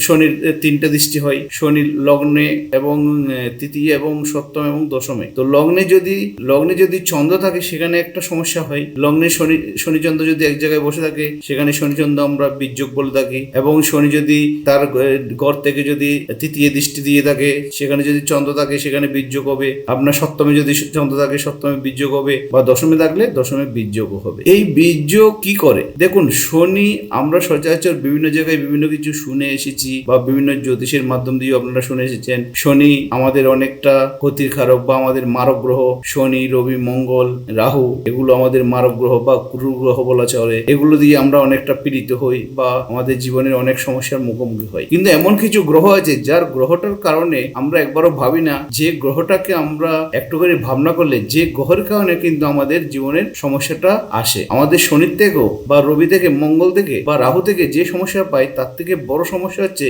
শনির তিনটা দৃষ্টি হয়। শনির লগ্নে এবং তৃতীয় এবং সপ্তম এবং দশমে। তো লগ্নে যদি লগ্নে যদি চন্দ্র থাকে, সেখানে একটা সমস্যা হয়। লগ্নে শনি, শনিচন্দ্র যদি এক জায়গায় বসে থাকে, সেখানে শনিচন্দ্র আমরা বীর্যক বলে থাকি। এবং শনি যদি তার ঘর থেকে যদি তৃতীয় দৃষ্টি দিয়ে থাকে, সেখানে যদি চন্দ্র থাকে, সেখানে বীর্যক হবে। আপনার সপ্তমে যদি চন্দ্র থাকে, সপ্তমে বীর্যক হবে। বা দশমে থাকলে, দশমে বীর্যক হবে। এই বীর্য কি করে? দেখুন, শনি আমরা সচরাচর বিভিন্ন জায়গায় বিভিন্ন কিছু শুনে এসেছি। বা বিভিন্ন জ্যোতিষের মাধ্যম দিয়ে আপনারা শুনে এসেছেন। শনি আমাদের অনেকটা ক্ষতির কারক বা আমাদের মারক গ্রহ। শনি, রবি, মঙ্গল, রাহু এগুলো আমাদের মারক গ্রহ বা গুরু গ্রহ বলা চলে। এগুলো দিয়ে আমরা অনেকটা পীড়িত হই বা আমাদের জীবনের অনেক সমস্যার মুখোমুখি হই। কিন্তু এমন কিছু গ্রহ আছে যার গ্রহটার কারণে আমরা একবারও ভাবি না, যে গ্রহটাকে আমরা একটু করে ভাবনা করলে যে গ্রহের কারণে কিন্তু আমাদের জীবনের সমস্যাটা আসে। আমাদের শনির থেকেও বা রবি থেকে, মঙ্গল থেকে বা রাহু থেকে যে সমস্যা পাই তার থেকে বড় সমস্যা